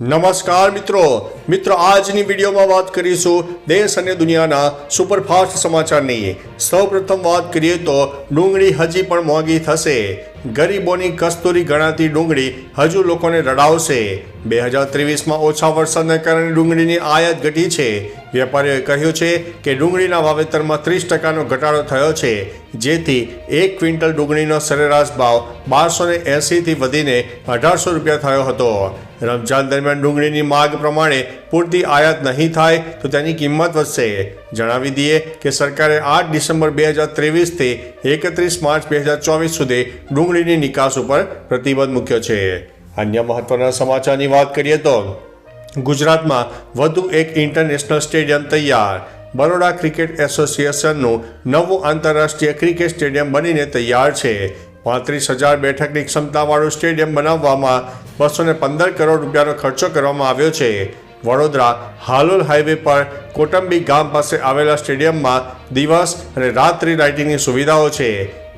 નમસ્કાર મિત્રો. મિત્રો, આજની વિડીયોમાં વાત કરીશું દેશ અને દુનિયાના સુપરફાસ્ટ સમાચારની. સૌપ્રથમ વાત કરીએ તો ડુંગળી હજી પણ મોંઘી થશે. ગરીબોની કસ્તુરી ગણાતી ડુંગળી હજુ લોકોને રડાવશે. બે હજાર ત્રેવીસમાં ઓછા વરસાદને કારણે ડુંગળીની આયાત ઘટી છે. વેપારીઓએ કહ્યું છે કે ડુંગળીના વાવેતરમાં ત્રીસ ટકાનો ઘટાડો થયો છે, જેથી એક ક્વિન્ટલ ડુંગળીનો સરેરાશ ભાવ બારસો ને એંસીથી વધીને અઢારસો રૂપિયા થયો હતો. રમજાન દરમિયાન ડુંગળીની માગ પ્રમાણે પૂરતી આયાત નહીં થાય તો તેની કિંમત વધશે. જણાવી દઈએ કે સરકારે આઠ ડિસેમ્બર બે હજાર ત્રેવીસથી એકત્રીસ માર્ચ બે હજાર ચોવીસ સુધી ડુંગળીની નિકાસ ઉપર પ્રતિબંધ મૂક્યો છે. અન્ય મહત્વના સમાચારની વાત કરીએ તો ગુજરાતમાં વધુ એક ઇન્ટરનેશનલ સ્ટેડિયમ તૈયાર. બરોડા ક્રિકેટ એસોસિએશનનું નવું આંતરરાષ્ટ્રીય ક્રિકેટ સ્ટેડિયમ બનીને તૈયાર છે. પાંત્રીસ હજાર બેઠકની ક્ષમતાવાળું સ્ટેડિયમ બનાવવામાં બસો ને પંદર કરોડ રૂપિયાનો ખર્ચો કરવામાં આવ્યો છે. વડોદરા હાલોલ હાઈવે પર કોટંબી ગામ પાસે આવેલા સ્ટેડિયમમાં દિવસ અને રાત્રિ લાઇટિંગની સુવિધાઓ છે.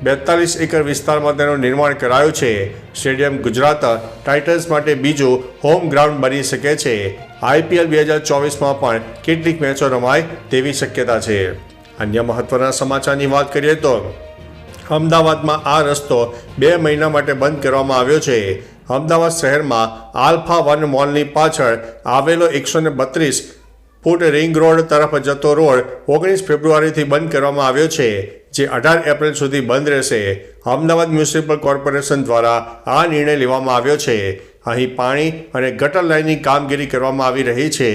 બેતાલીસ એકર વિસ્તારમાં તેનું નિર્માણ કરાયું છે. સ્ટેડિયમ ગુજરાત ટાઇટન્સ માટે બીજું હોમ ગ્રાઉન્ડ બની શકે છે. આઈપીએલ બે હજાર ચોવીસમાં પણ કેટલીક મેચો રમાય તેવી શક્યતા છે. અન્ય મહત્વના સમાચારની વાત કરીએ તો અમદાવાદમાં આ રસ્તો બે મહિના માટે બંધ કરવામાં આવ્યો છે. અમદાવાદ શહેરમાં આલ્ફા વન મોલની પાછળ આવેલો એકસો બત્રીસ ફૂટ રિંગ રોડ તરફ જતો રોડ ઓગણીસ ફેબ્રુઆરીથી બંધ કરવામાં આવ્યો છે, જે અઢાર એપ્રિલ સુધી બંધ રહેશે. અમદાવાદ મ્યુનિસિપલ કોર્પોરેશન દ્વારા આ નિર્ણય લેવામાં આવ્યો છે. અહીં પાણી અને ગટર લાઇનની કામગીરી કરવામાં આવી રહી છે.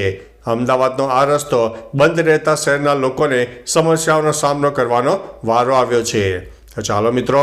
અમદાવાદનો આ રસ્તો બંધ રહેતા શહેરના લોકોને સમસ્યાઓનો સામનો કરવાનો વારો આવ્યો છે. તો ચાલો મિત્રો